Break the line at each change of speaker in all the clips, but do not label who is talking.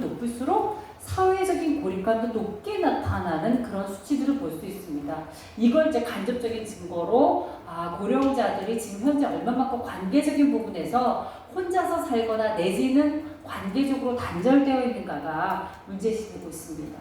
높을수록 사회적인 고립감도 높게 나타나는 그런 수치들을 볼 수 있습니다. 이걸 이제 간접적인 증거로 아, 고령자들이 지금 현재 얼마만큼 관계적인 부분에서 혼자서 살거나 내지는 관계적으로 단절되어 있는가가 문제시되고 있습니다.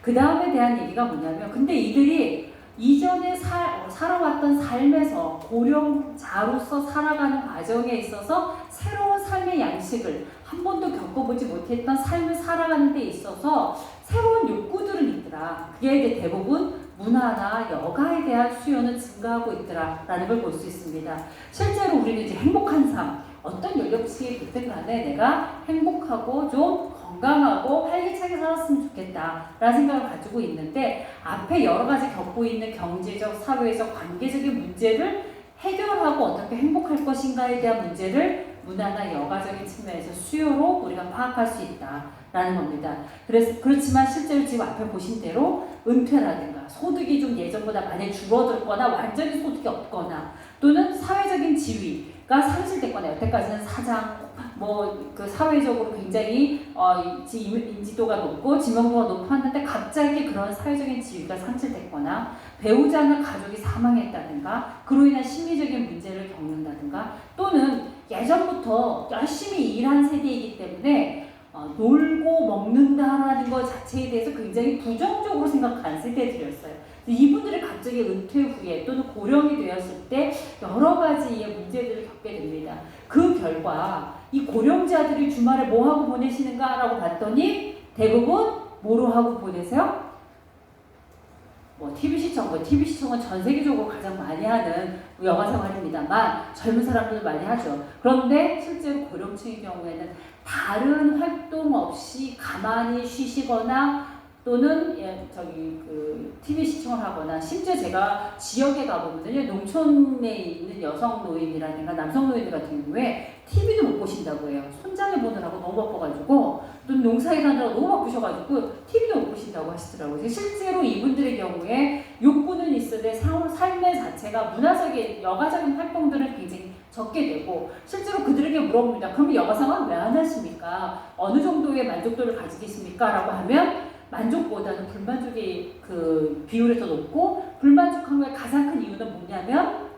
그 다음에 대한 얘기가 뭐냐면 근데 이들이 이전에 살, 살아왔던 삶에서 고령자로서 살아가는 과정에 있어서 새로운 삶의 양식을 한 번도 겪어보지 못했던 삶을 살아가는 데 있어서 새로운 욕구들은 있더라. 그게 이제 대부분 문화나 여가에 대한 수요는 증가하고 있더라라는 걸 볼 수 있습니다. 실제로 우리는 이제 행복한 삶, 어떤 연령층이 됐든 간에 내가 행복하고 좀 건강하고 활기차게 살았으면 좋겠다라는 생각을 가지고 있는데 앞에 여러 가지 겪고 있는 경제적, 사회적, 관계적인 문제를 해결하고 어떻게 행복할 것인가에 대한 문제를 문화나 여가적인 측면에서 수요로 우리가 파악할 수 있다라는 겁니다. 그래서 그렇지만 실제로 지금 앞에 보신 대로 은퇴라든가 소득이 좀 예전보다 많이 줄어들거나 완전히 소득이 없거나 또는 사회적인 지위가 상실됐거나 여태까지는 사장 뭐 그 사회적으로 굉장히 어 지- 인지도가 높고 지명도가 높았는데 갑자기 그런 사회적인 지위가 상실됐거나 배우자나 가족이 사망했다든가 그로 인한 심리적인 문제를 겪는다든가 또는 예전부터 열심히 일한 세대이기 때문에 어, 놀고 먹는다라는 것 자체에 대해서 굉장히 부정적으로 생각하는 세대들이었어요. 이분들이 갑자기 은퇴 후에 또는 고령이 되었을 때 여러 가지의 문제들을 겪게 됩니다. 그 결과 이 고령자들이 주말에 뭐 하고 보내시는가라고 봤더니 대부분 뭐로 하고 보내세요? 시청, 뭐 TV 시청은 전 세계적으로 가장 많이 하는 영화 생활입니다만 젊은 사람들 많이 하죠. 그런데 실제로 고령층의 경우에는 다른 활동 없이 가만히 쉬시거나 또는 예, 저기 그 TV 시청을 하거나 심지어 제가 지역에 가보면요 농촌에 있는 여성 노인이라든가 남성 노인들 같은 경우에 TV도 못 보신다고 해요. 손장에 보느라고 너무 바빠가지고 또 농사일 하느라고 너무 바쁘셔가지고 TV도 못 보신다고 하시더라고요. 실제로 이분들의 경우에 욕구는 사- 삶의 자체가 문화적인 여가적인 활동들을 굉장히 적게 되고 실제로 그들에게 물어봅니다. 그럼 여가생활 왜 안 하십니까? 어느 정도의 만족도를 가지고 계십니까? 라고 하면 만족보다는 불만족의 그 비율이 더 높고 불만족한 거의 가장 큰 이유는 뭐냐면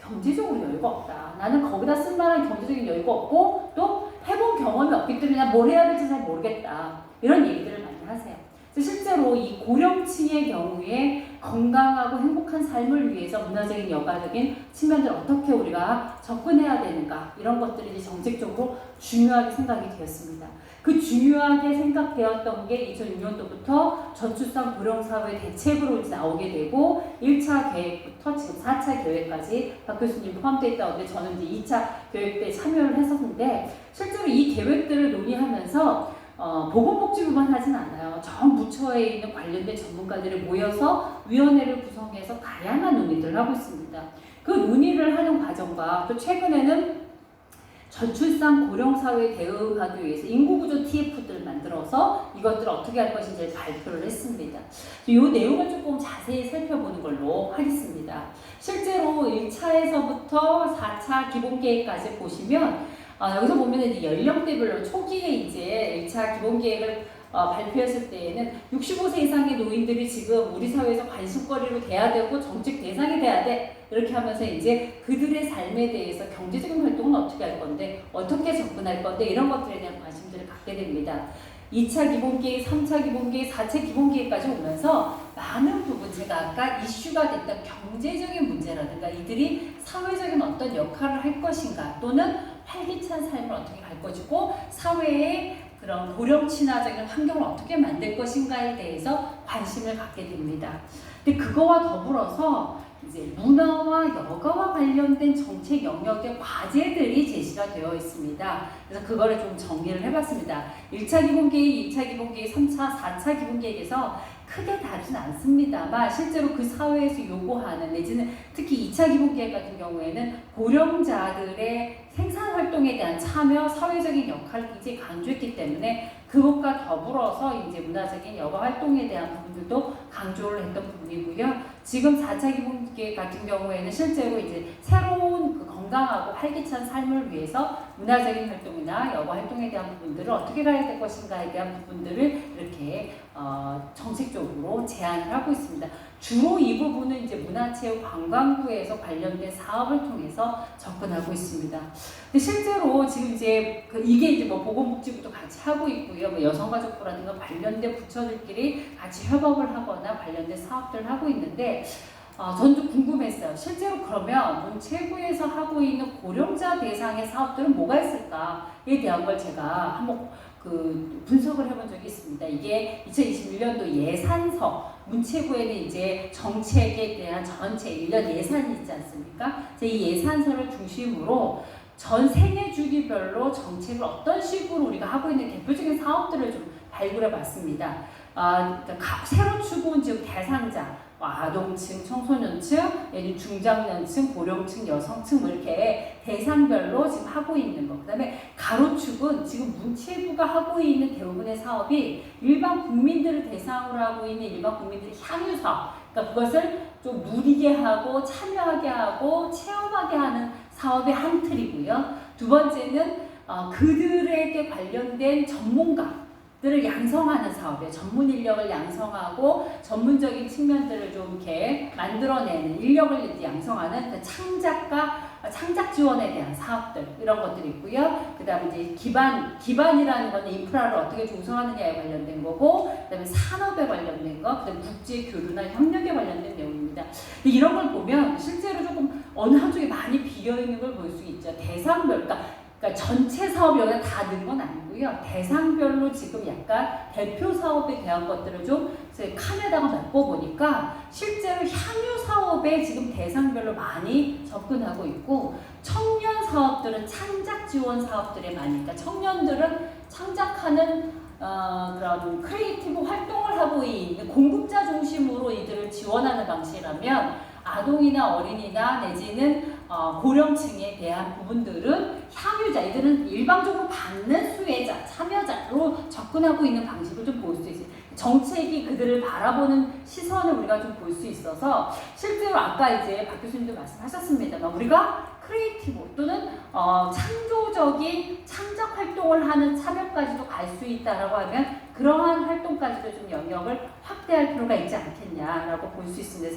경제적으로 여유가 없다. 나는 거기다 쓸 만한 경제적인 여유가 없고 또 해본 경험이 없기 때문에 난뭘 해야 될지 잘 모르겠다. 이런 얘기들을 많이 하세요. 실제로 이 고령층의 경우에 건강하고 행복한 삶을 위해서 문화적인 여가적인 측면들 어떻게 우리가 접근해야 되는가 이런 것들이 이제 정책적으로 중요하게 생각이 되었습니다. 그 중요하게 생각되었던 게 2006년도부터 저출산 고령사회 대책으로 이제 나오게 되고 1차 계획부터 지금 4차 계획까지 박 교수님 포함되어 있다는데 저는 이제 2차 계획 때 참여를 했었는데 실제로 이 계획들을 논의하면서 어, 보건복지부만 하진 않아요. 전 부처에 있는 관련된 전문가들이 모여서 위원회를 구성해서 다양한 논의들을 하고 있습니다. 그 논의를 하는 과정과 또 최근에는 저출산 고령사회 대응하기 위해서 인구구조 TF들을 만들어서 이것들을 어떻게 할 것인지 발표를 했습니다. 이 내용을 조금 자세히 살펴보는 걸로 하겠습니다. 실제로 1차에서부터 4차 기본계획까지 보시면 아, 여기서 보면 이제 연령대별로 초기에 이제 1차 기본 계획을 어, 발표했을 때에는 65세 이상의 노인들이 지금 우리 사회에서 관심거리로 돼야 되고 정책 대상이 돼야 돼 이렇게 하면서 이제 그들의 삶에 대해서 경제적인 활동은 어떻게 할 건데 어떻게 접근할 건데 이런 것들에 대한 관심들을 갖게 됩니다. 2차 기본계획, 3차 기본계획, 4차 기본계획까지 오면서 많은 부분 제가 아까 이슈가 됐던 경제적인 문제라든가 이들이 사회적인 어떤 역할을 할 것인가 또는 활기찬 삶을 어떻게 갈 것이고 사회의 그런 고령 친화적인 환경을 어떻게 만들 것인가에 대해서 관심을 갖게 됩니다. 근데 그거와 더불어서 이제 문화와 여가와 관련된 정책 영역의 과제들이 제시가 되어 있습니다. 그래서 그거를 좀 정리를 해봤습니다. 1차 기본계획, 2차 기본계획, 3차, 4차 기본계획에서 크게 다르진 않습니다만 실제로 그 사회에서 요구하는 내지는 특히 2차 기본계획 같은 경우에는 고령자들의 생산 활동에 대한 참여, 사회적인 역할을 굉장히 강조했기 때문에 그것과 더불어서 이제 문화적인 여가 활동에 대한 부분들도 강조를 했던 부분이고요. 지금 4차 기본계획 같은 경우에는 실제로 이제 새로운 그 건강 건강하고 활기찬 삶을 위해서 문화적인 활동이나 여가 활동에 대한 부분들을 어떻게 가야 될 것인가에 대한 부분들을 이렇게 어, 정책적으로 제안을 하고 있습니다. 주로 이 부분은 이제 문화체육 관광부에서 관련된 사업을 통해서 접근하고 있습니다. 근데 실제로 지금 이제 그 이게 이제 뭐 보건복지부도 같이 하고 있고요. 뭐 여성가족부라든가 관련된 부처들끼리 같이 협업을 하거나 관련된 사업들을 하고 있는데 어, 저는 좀 궁금했어요. 실제로 그러면 문체부에서 하고 있는 고령자 대상의 사업들은 뭐가 있을까에 대한 걸 제가 한번 그 분석을 해본 적이 있습니다. 이게 2021년도 예산서 문체부에는 이제 정책에 대한 전체 1년 예산이 있지 않습니까? 이 예산서를 중심으로 전 생애 주기별로 정책을 어떤 식으로 우리가 하고 있는 대표적인 사업들을 좀 발굴해 봤습니다. 아, 그러니까 각- 새로 추구온 지금 대상자, 뭐 아동층, 청소년층, 중장년층, 고령층, 여성층 뭐 이렇게 대상별로 지금 하고 있는 거. 그다음에 가로축은 지금 문체부가 하고 있는 대부분의 사업이 일반 국민들을 대상으로 하고 있는 일반 국민들의 향유 사업. 그러니까 그것을 좀 누리게 하고 참여하게 하고 체험하게 하는 사업의 한 틀이고요. 두 번째는 어, 그들에게 관련된 전문가 들을 양성하는 사업이에요. 전문 인력을 양성하고 전문적인 측면들을 좀 이렇게 만들어내는 인력을 양성하는 그 창작과 창작 지원에 대한 사업들 이런 것들이 있고요. 그다음에 이제 기반 기반이라는 거는 인프라를 어떻게 조성하느냐에 관련된 거고, 그다음에 산업에 관련된 거, 그다음에 국제 교류나 협력에 관련된 내용입니다. 이런 걸 보면 실제로 조금 어느 한쪽에 많이 비어 있는 걸 볼 수 있죠. 대상별, 그러니까, 그러니까 전체 사업 여기다 다 넣은 건 아니고요. 대상별로 지금 약간 대표 사업에 대한 것들을 좀 칸에다가 메꿔 보니까 실제로 향유 사업에 지금 대상별로 많이 접근하고 있고 청년 사업들은 창작 지원 사업들에 많이 그러니까 청년들은 창작하는 어, 그런 크리에이티브 활동을 하고 있는 공급자 중심으로 이들을 지원하는 방식이라면 아동이나 어린이나 내지는 어, 고령층에 대한 부분들은 향유자, 이들은 일방적으로 받는 수혜자, 참여자로 접근하고 있는 방식을 좀 볼 수 있어요. 정책이 그들을 바라보는 시선을 우리가 좀 볼 수 있어서 실제로 아까 이제 박 교수님도 말씀하셨습니다만 우리가 크리에이티브 또는 어, 창조적인 창작 활동을 하는 참여까지도 갈 수 있다라고 하면 그러한 활동까지도 좀 영역을 확대할 필요가 있지 않겠냐라고 볼 수 있습니다.